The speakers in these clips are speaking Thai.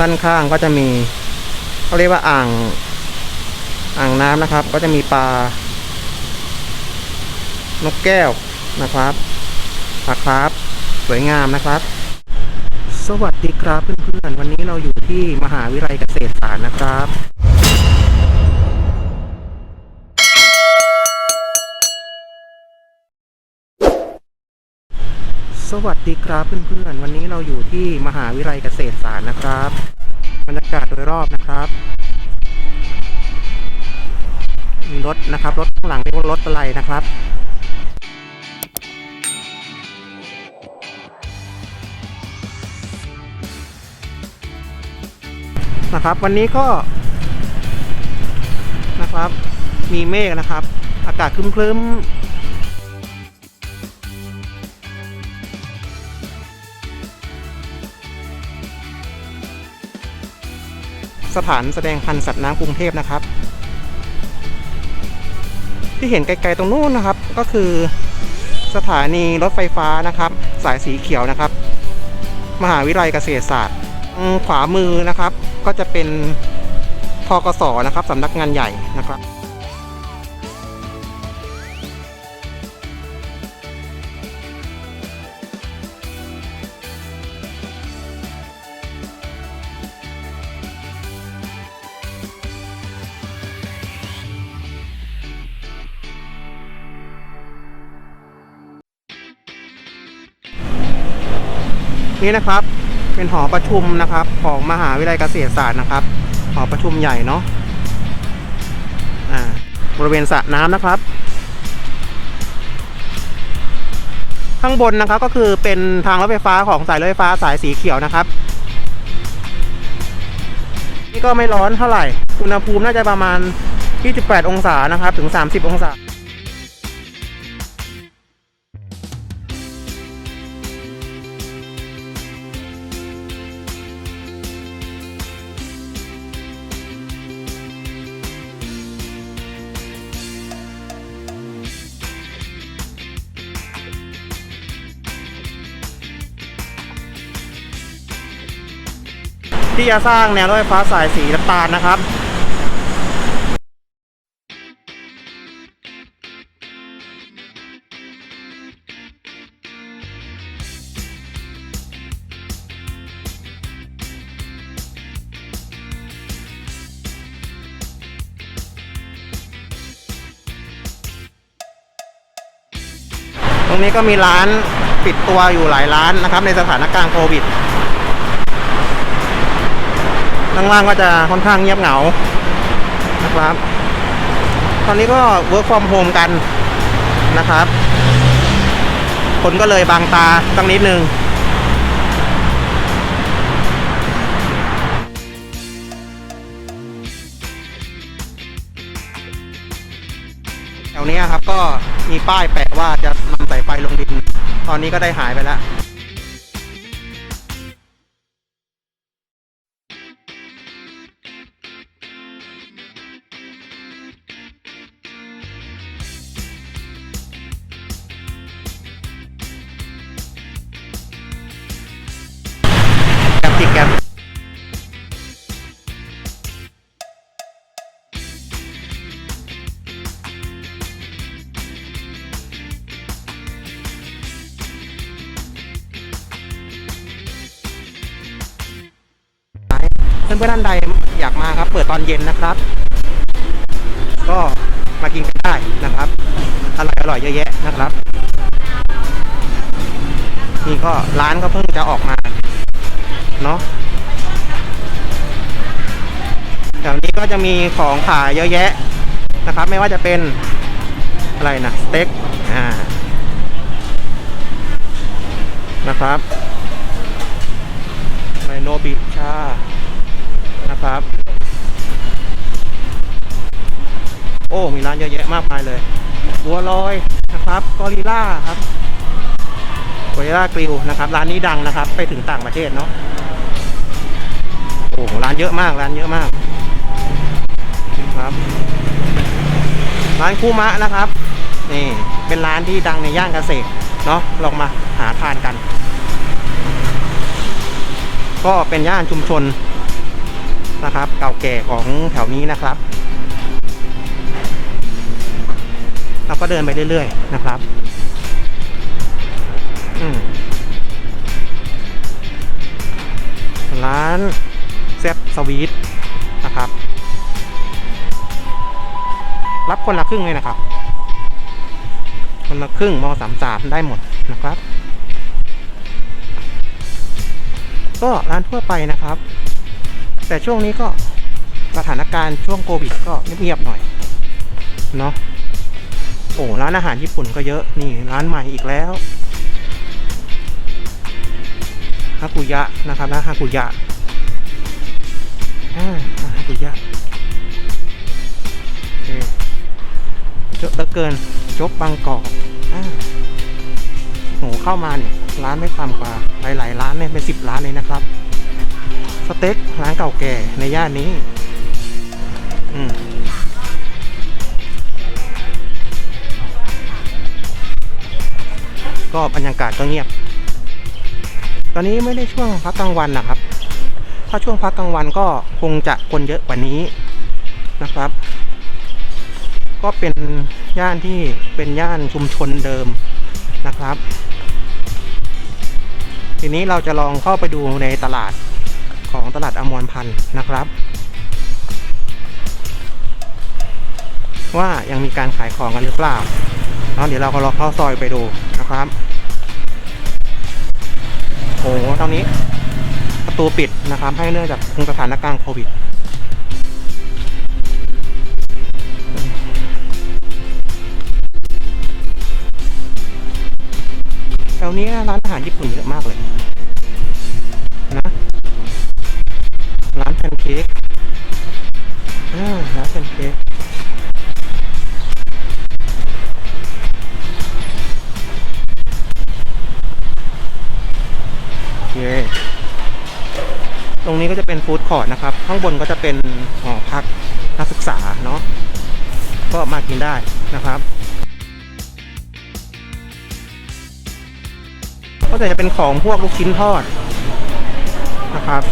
ด้านข้างก็จะมีเขาเรียกว่าอ่าง อ่างน้ำนะครับ ก็จะมีปลานกแก้วนะครับปลาคราบสวยงามนะครับ สวัสดีครับเพื่อนๆวันนี้เราอยู่ที่มหาวิทยาลัยเกษตรศาสตร์นะครับ สวัสดีครับเพื่อนๆ วันนี้เราอยู่ที่มหาวิทยาลัยเกษตรศาสตร์นะครับบรรยากาศโดยรอบนะครับมีรถนะครับรถข้างหลังเรียกว่ารถอะไรนะครับนะครับ วันนี้ก็นะครับ มีเมฆนะครับ อากาศครึ้มๆ สถานแสดงพันธุ์สัตว์น้ำกรุงเทพนะครับ ที่เห็นไกลๆตรงนู้นนะครับ ก็คือสถานีรถไฟฟ้านะครับ สายสีเขียวนะครับ มหาวิทยาลัยเกษตรศาสตร์ขวามือนะครับ ก็จะเป็นทกสนะครับสำนักงานใหญ่นะครับ นี่นะครับ เป็นหอประชุมนะครับ ของมหาวิทยาลัยเกษตรศาสตร์นะครับ หอประชุมใหญ่เนาะอ่าบริเวณสระน้ำนะครับ ข้างบนนะครับก็คือเป็นทางรถไฟฟ้าของสายรถไฟฟ้าสายสีเขียวนะครับ นี่ก็ไม่ร้อนเท่าไหร่ อุณหภูมิน่าจะประมาณ 28 องศานะครับ ถึง 30 องศา ที่จะสร้างแนวรถไฟฟ้าสายสีน้ำตาลนะครับตรงนี้ก็มีร้านปิดตัวอยู่หลายร้านนะครับในสถานการณ์โควิด ข้างล่างก็จะค่อนข้างเงียบเหงานะครับ ตอนนี้ก็ work from home กันนะครับ คนก็เลยบางตาตั้งนิดนึงแถวนี้ครับก็มีป้ายแปะว่าจะนำสายไฟลงดิน ตอนนี้ก็ได้หายไปแล้ว เพื่อนๆท่านใดอยากมาครับ เปิดตอนเย็นนะครับ ก็มากินกันได้นะครับอร่อยอร่อยเยอะแยะนะครับ นี่ก็ร้านก็เพิ่งจะออกมาเนาะแถวนี้ก็จะมีของขายเยอะแยะนะครับ ไม่ว่าจะเป็นอะไรนะสเต็กอ่านะครับไมโนบิชา นะครับ โอ้ มีร้านเยอะแยะมากมายเลยบัวลอยนะครับกอริล่าครับโคเรล่ากริลนะครับ ร้านนี้ดังนะครับ ไปถึงต่างประเทศเนาะโอ้ร้านเยอะมากร้านเยอะมากครับร้านคูมะนะครับนี่เป็นร้านที่ดังในย่านเกษตรเนาะลองมาหาทานกัน ก็เป็นย่านชุมชน นะครับ เก่าแก่ของแถวนี้นะครับ เราก็เดินไปเรื่อยๆนะครับ ร้านแซบสวีทนะครับ รับคนละครึ่งเลยนะครับ คนละครึ่งมสามสามได้หมดนะครับ ก็ร้านทั่วไปนะครับ แต่ช่วงนี้ก็สถานการณ์ช่วงโควิดก็เงียบๆหน่อยเนาะโอ้ร้านอาหารญี่ปุ่นก็เยอะนี่ร้านใหม่อีกแล้วฮากุยะนะครับนะฮากุยะฮากุยะเยอะเหลือเกินจบบางกอกอ่าโหเข้ามาเนี่ยร้านไม่ต่ำกว่าหลายๆร้านเนี่ยเป็นสิบร้านเลยนะครับ สเต็กร้านเก่าแก่ในย่านนี้ อืมก็บรรยากาศก็เงียบ ตอนนี้ไม่ได้ช่วงพักกลางวันนะครับ ถ้าช่วงพักกลางวันก็คงจะคนเยอะกว่านี้นะครับ ก็เป็นย่านที่เป็นย่านชุมชนเดิมนะครับ ทีนี้เราจะลองเข้าไปดูในตลาด ของตลาดอมรพันธ์นะครับ ว่ายังมีการขายของกันหรือเปล่าเนาะเดี๋ยวเราก็ลองเข้าซอยไปดูนะครับโอ้โหตอนนี้ประตูปิดนะครับให้เนื่องจากสถานการณ์โควิดแถวนี้ร้านอาหารญี่ปุ่นเยอะมากเลย ค้กอ่าร้านแพนเค้กโอเคตรงนี้ก็จะเป็นฟู้ดคอร์ทนะครับ ข้างบนก็จะเป็นหอพักนักศึกษาเนาะก็มากินได้นะครับก็จะเป็นของพวกลูกชิ้นทอดนะครับ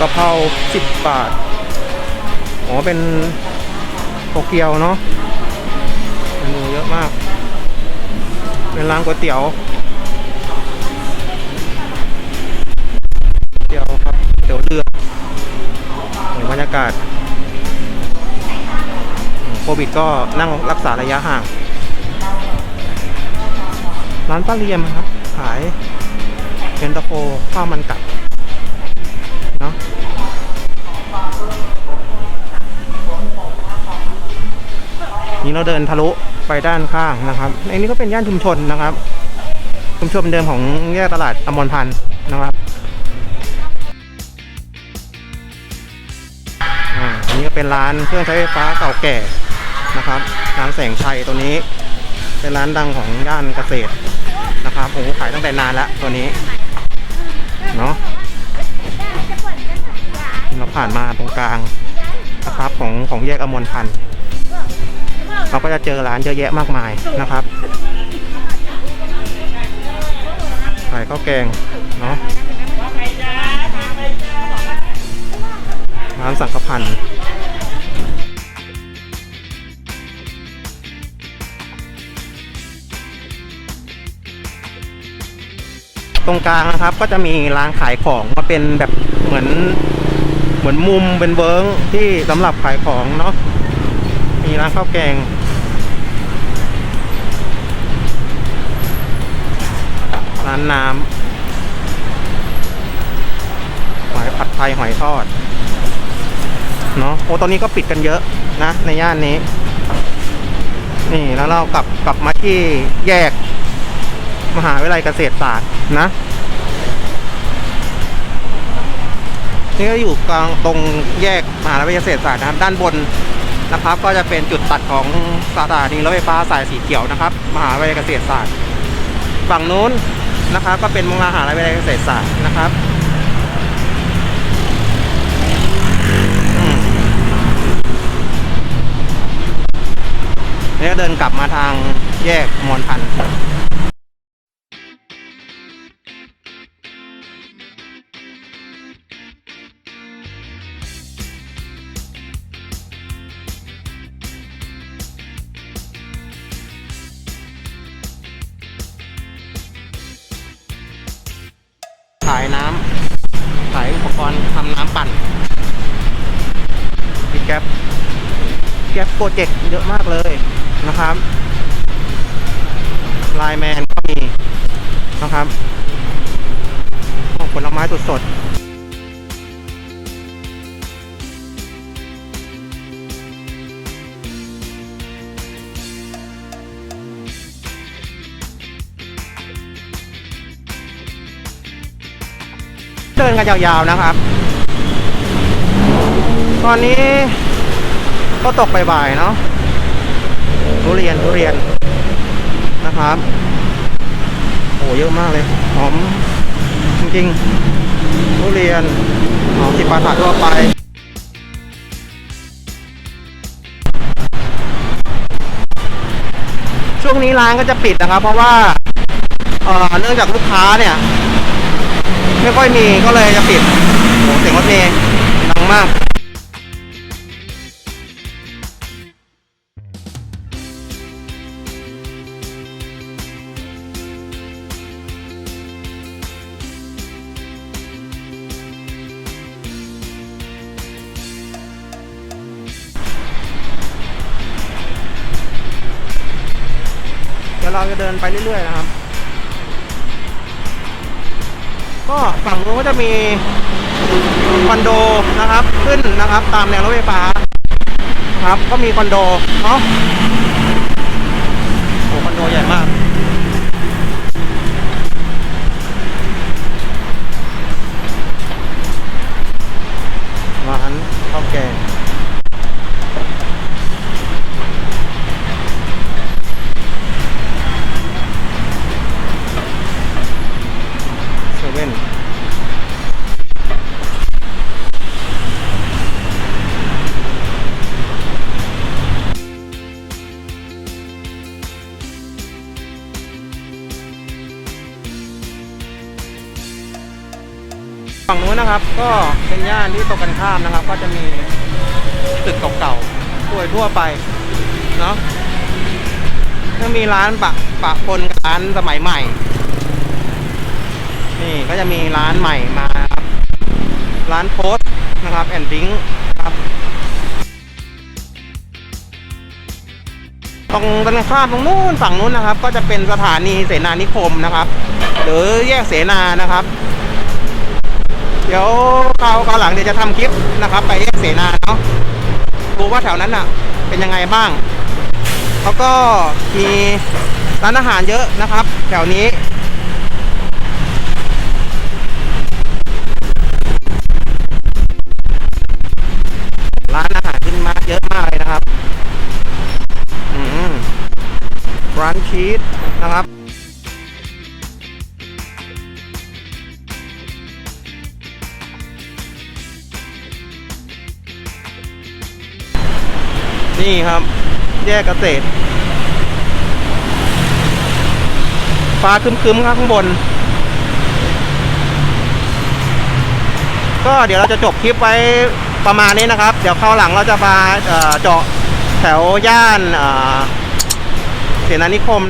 กะเพราสิบาท อ๋อ เป็นโตเกียวเนาะเมนูเยอะมาก เป็นร้านก๋วยเตี๋ยวเตี๋ยวครับเตี๋ยวเรือเห็นบรรยากาศโควิดก็นั่งรักษาระยะห่าง ร้านป้าเรียมครับ ขายเย็นตาโฟข้าวมันไก่ เนาะนี่เราเดินทะลุไปด้านข้างนะครับอันนี้ก็เป็นย่านชุมชนนะครับ ชุมชนเดิมของแยกตลาดอมรพันธ์นะครับอ่าอันนี้ก็เป็นร้านเครื่องใช้ไฟฟ้าเก่าแก่นะครับร้านแสงชัยตัวนี้ เป็นร้านดังของย่านเกษตรนะครับโอ้ขายตั้งแต่นานแล้วตัวนี้เนาะ ผ่านมาตรงกลางนะครับของของแยกอมรพันธ์เราก็จะเจอร้านเยอะแยะมากมายนะครับขายข้าวแกงเนาะร้านสังกพันธ์ตรงกลางนะครับก็จะมีร้านขายของมาเป็นแบบเหมือน เหมือนมุมเป็นเวิร์งที่สำหรับขายของเนาะมีร้านข้าวแกง ร้านน้ำหอยผัดไทยหอยทอดเนาะโอ้ตอนนี้ก็ปิดกันเยอะนะ ในย่านนี้ นี่แล้วเรากลับกลับมาที่แยก มหาวิทยาลัยเกษตรศาสตร์นะ นี่ก็อยู่กลางตรงแยกมหาวิทยาลัยเกษตรศาสตร์นะครับ ด้านบนนะครับ ก็จะเป็นจุดตัดของสถานีรถไฟฟ้าสายสีเขียวนะครับ มหาวิทยาลัยเกษตรศาสตร์ ฝั่งนู้นนะครับ ก็เป็นมหาวิทยาลัยเกษตรศาสตร์นะครับนี่ก็เดินกลับมาทางแยกมอนพันธ์ กรณ์ทำน้ำปั่นมีแก๊ปแก๊ปโปรเจกต์เยอะมากเลยนะครับไลแมนก็มีนะครับผลไม้สดสดๆ กันยาวๆนะครับ ตอนนี้ก็ตกบ่ายๆเนาะทุเรียนทุเรียนนะครับโอ้เยอะมากเลยหอมจริงๆทุเรียนหอมสิบปาถาทั่วไปช่วงนี้ร้านก็จะปิดนะครับ เพราะว่าเอ่อเนื่องจากลูกค้าเนี่ย ไม่ค่อยมีก็เลยจะปิดโอ้เสียงรถเมล์ดังมากเดี๋ยวเราจะเดินไปเรื่อยๆนะครับ ก็ฝั่งนู้นก็จะมีคอนโดนะครับ ขึ้นนะครับ ตามแนวรถไฟฟ้าครับ ก็มีคอนโดเนาะโอ้คอนโดใหญ่มาก นะครับ ก็เป็นย่านที่ตรงกันข้ามนะครับ ก็จะมีตึกเก่าๆทั่วทั่วไปเนาะก็มีร้านปะปะปนร้านสมัยใหม่ นี่ก็จะมีร้านใหม่มาครับร้านโพสนะครับแอนดิ้งครับตรงตรงข้ามตรงนู้นฝั่งนู้นนะครับ ก็จะเป็นสถานีเสนานิคมนะครับ หรือแยกเสนานะครับ เดี๋ยวคราวคราวหลังเดี๋ยวจะทำคลิปนะครับ ไปแยกเสนาเนาะดูว่าแถวนั้นอะ เป็นยังไงบ้างเขาก็มีร้านอาหารเยอะนะครับ แถวนี้ร้านอาหารขึ้นมาเยอะมากเลยนะครับ อืมร้านชีสนะครับ นี่ครับ แยกเกษตร ฟ้าคึมๆครับข้างบน ก็เดี๋ยวเราจะจบคลิปไว้ประมาณนี้นะครับ เดี๋ยวเข้าหลังเราจะมาเจาะแถวย่านเสนานิคม